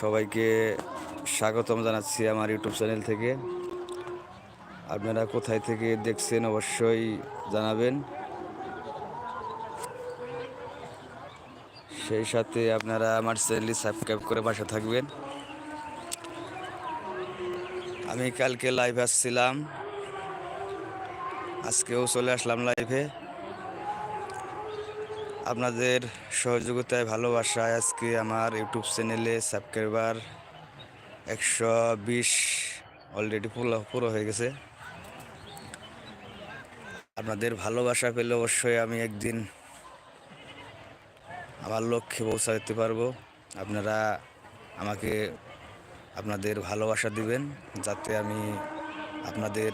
সবাইকে স্বাগতম জানাচ্ছি আমার ইউটিউব চ্যানেল থেকে। আপনারা কোথায় থেকে দেখছেন অবশ্যই জানাবেন। সেই সাথে আপনারা আমার চ্যানেলটি সাবস্ক্রাইব করে পাশে থাকবেন। আমি কালকে লাইভ আসছিলাম। আজকেও চলে আসলাম লাইভে আপনাদের সহযোগিতায়, ভালোবাসায় আজকে আমার ইউটিউব চ্যানেলে সাবস্ক্রাইবার একশো বিশ অলরেডি পুরো পুরো হয়ে গেছে। আপনাদের ভালোবাসা পেলে অবশ্যই আমি একদিন আমার লক্ষ্যে পৌঁছাতে পারব। আপনারা আমাকে আপনাদের ভালোবাসা দিবেন, যাতে আমি আপনাদের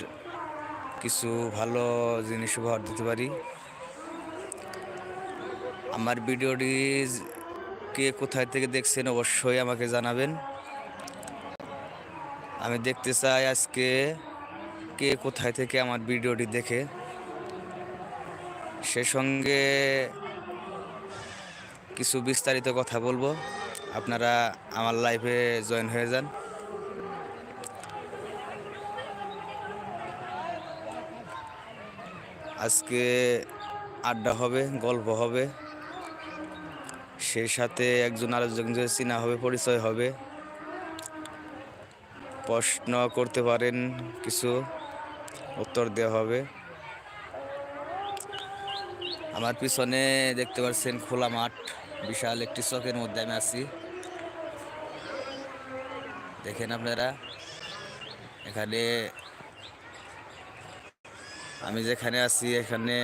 কিছু ভালো জিনিস উপহার দিতে পারি। আমার ভিডিওটি কে কোথায় থেকে দেখছেন অবশ্যই আমাকে জানাবেন। আমি দেখতে চাই আজকে কে কোথায় থেকে আমার ভিডিওটি দেখে। সে সঙ্গে কিছু বিস্তারিত কথা বলব। আপনারা আমার লাইফে জয়েন হয়ে যান। আজকে আড্ডা হবে, গল্প হবে। সেই সাথে একজন আরেকজনকে চেনা হবে, পরিচয় হবে। প্রশ্ন করতে পারেন, কিছু উত্তর দেওয়া হবে। আমার পিছনে দেখতে পাচ্ছেন খোলা মাঠ, বিশাল একটি চকের মধ্যে আমি আছি। দেখেন আপনারা, এখানে আমি যেখানে আছি, এখানে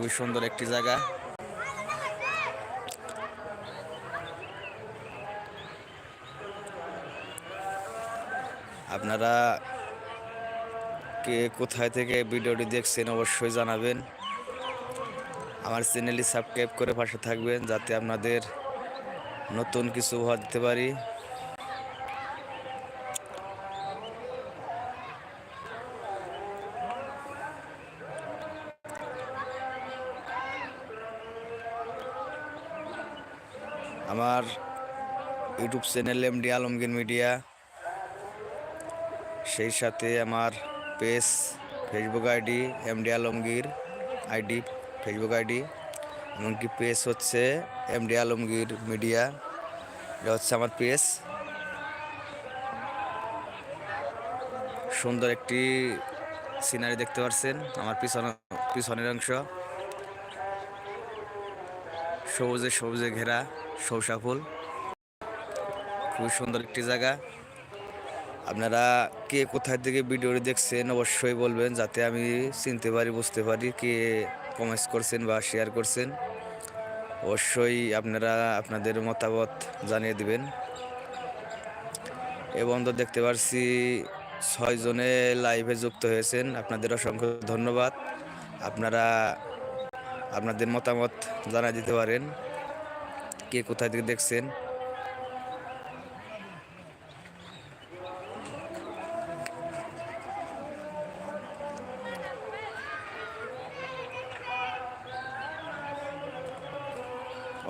খুবই সুন্দর একটি জায়গা। আপনারা কে কোথায় থেকে ভিডিওটি দেখছেন অবশ্যই জানাবেন। আমার চ্যানেলটি সাবস্ক্রাইব করে পাশে থাকবেন যাতে আপনাদের নতুন কিছু উপহার দিতে পারি। আমার YouTube channel M D Alamgir media. সেই সাথে আমার page Facebook ID M D Alamgir, ID Facebook ID, এমনকি পেজ হচ্ছে এম ডি আলমগীর মিডিয়া। এটা হচ্ছে আমার পেজ। সুন্দর একটি সিনারি দেখতে পাচ্ছেন আমার পিছনে, পিছনের অংশ। সবুজে সবুজে ঘেরা সৌসা ফুল। খুবই সুন্দর একটি জায়গা। আপনারা কে কোথায় থেকে ভিডিওটি দেখছেন অবশ্যই বলবেন, যাতে আমি চিনতে পারি, বুঝতে পারি কে কমেন্টস করছেন বা শেয়ার করছেন। অবশ্যই আপনারা আপনাদের মতামত জানিয়ে দিবেন। এবং তো দেখতে পারছি ছয়জনে লাইভে যুক্ত হয়েছেন। আপনাদের অসংখ্য ধন্যবাদ। আপনারা আপনাদের মতামত জানিয়ে দিতে পারেন। কে কোথায় থেকে দেখছেন?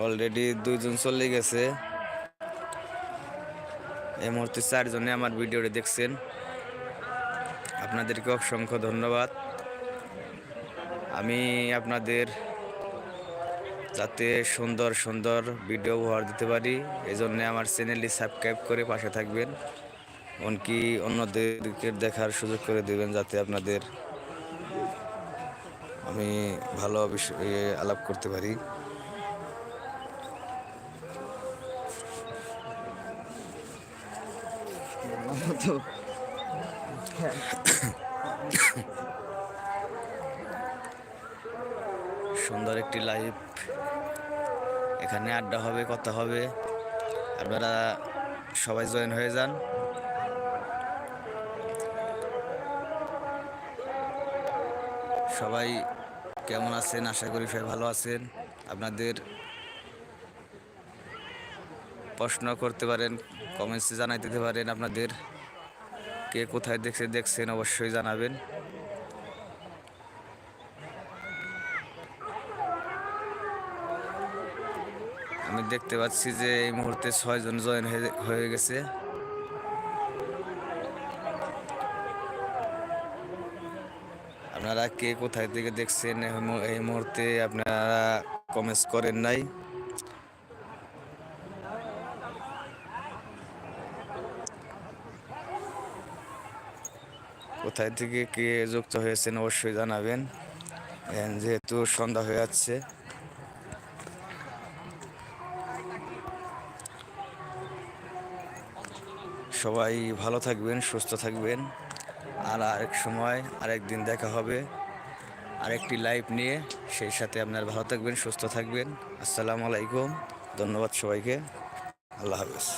অলরেডি দুইজন চলে গেছে। এই মুহূর্তে চারজনে আমার ভিডিওটি দেখছেন। আপনাদেরকে অসংখ্য ধন্যবাদ। আমি আপনাদের যাতে সুন্দর সুন্দর ভিডিও উপহার দিতে পারি এই জন্যে আমার চ্যানেলটি সাবস্ক্রাইব করে পাশে থাকবেন। এমনকি অন্যদেরকে দেখার সুযোগ করে দেবেন যাতে আপনাদের আমি ভালো বিষয়ে আলাপ করতে পারি। সুন্দর একটি লাইভ এখানে আড্ডা হবে, কথা হবে। আপনারা সবাই জয়েন হয়ে যান। সবাই কেমন আছেন? আশা করি সবাই ভালো আছেন। আপনাদের প্রশ্ন করতে পারেন কমেন্টসে জানাই দিতে পারেন আপনাদের। কে কোথায় দেখছে, দেখছেন অবশ্যই জানাবেন। আমি দেখতে পাচ্ছি যে এই মুহূর্তে ছয়জন জয়েন হয়ে গেছে। আপনারা কে কোথায় থেকে দেখছেন? এই মুহূর্তে আপনারা কমেন্টস করেন নাই। কোথায় থেকে কে যুক্ত হয়েছেন অবশ্যই জানাবেন। যেহেতু সন্ধ্যা হয়ে যাচ্ছে। সবাই ভালো থাকবেন, সুস্থ থাকবেন। আর আরেক সময়, আরেক দিন দেখা হবে। আরেকটি লাইভ নিয়ে সেই সাথে আপনার ভালো থাকবেন, সুস্থ থাকবেন। আসসালামু আলাইকুম। ধন্যবাদ সবাইকে। আল্লাহ হাফেজ।